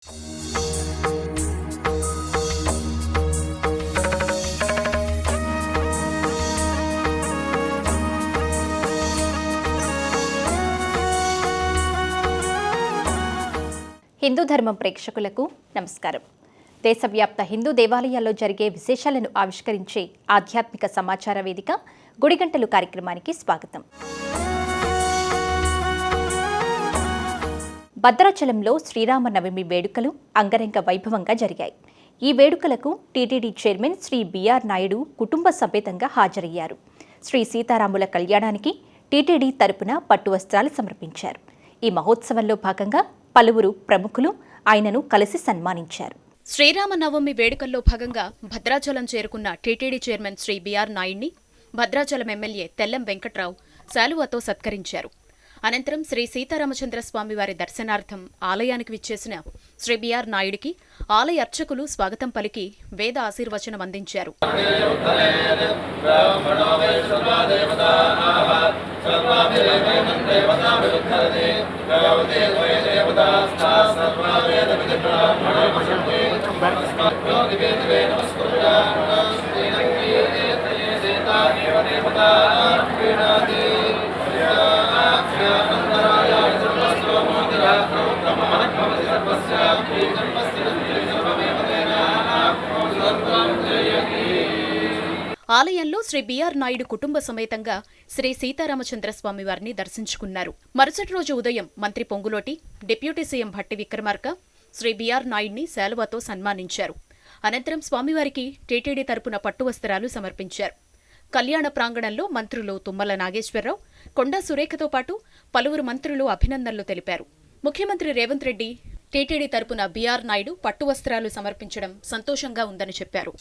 హిందూ ధర్మం ప్రేక్షకులకు నమస్కారం. దేశవ్యాప్త హిందూ దేవాలయాల్లో జరిగే విశేషాలను ఆవిష్కరించే ఆధ్యాత్మిక సమాచార వేదిక గుడిగంటలు కార్యక్రమానికి స్వాగతం. భద్రాచలంలో శ్రీరామ నవమి వేడుకలు అంగరంగ వైభవంగా జరిగాయి. ఈ వేడుకలకు TTD chairman Shri B R Naidu కుటుంబ సమేతంగా హాజరయ్యారు. శ్రీ సీతారాముల కళ్యాణానికి టీటీడీ తరపున పట్టు వస్త్రాలు సమర్పించారు. ఈ మహోత్సవంలో భాగంగా పలువురు ప్రముఖులు ఆయనను కలిసి సన్మానించారు. శ్రీరామనవమి వేడుకల్లో భాగంగా భద్రాచలం చేరుకున్న టీటీడీ చైర్మన్ శ్రీ బిఆర్ నాయుడిని భద్రాచలం ఎమ్మెల్యే తెల్లం వెంకట్రావు శాలువాతో సత్కరించారు. అనంతరం శ్రీ సీతారామచంద్ర స్వామి వారి దర్శనార్థం ఆలయానికి విచ్చేసిన శ్రీ బిఆర్ నాయుడికి ఆలయ అర్చకులు స్వాగతం పలికి వేద ఆశీర్వచనం అందించారు. ఆలయంలో శ్రీ బీఆర్ నాయుడు కుటుంబ సమేతంగా శ్రీ సీతారామచంద్ర స్వామి వారిని దర్శించుకున్నారు. మరుసటి రోజు ఉదయం మంత్రి Ponguleti deputy CM Bhatti Vikramarka Shri B R నాయుడిని శాలువాతో సన్మానించారు. అనంతరం స్వామివారికి టీటీడీ తరపున పట్టు వస్త్రాలు సమర్పించారు. కళ్యాణ ప్రాంగణంలో మంత్రులు తుమ్మల నాగేశ్వరరావు కొండా సురేఖతో పాటు పలువురు మంత్రులు అభినందనలు తెలిపారు. ముఖ్యమంత్రి రేవంత్ రెడ్డి టీటీడీ తరపున బీఆర్ నాయుడు పట్టు వస్త్రాలు సమర్పించడం సంతోషంగా ఉందని చెప్పారు.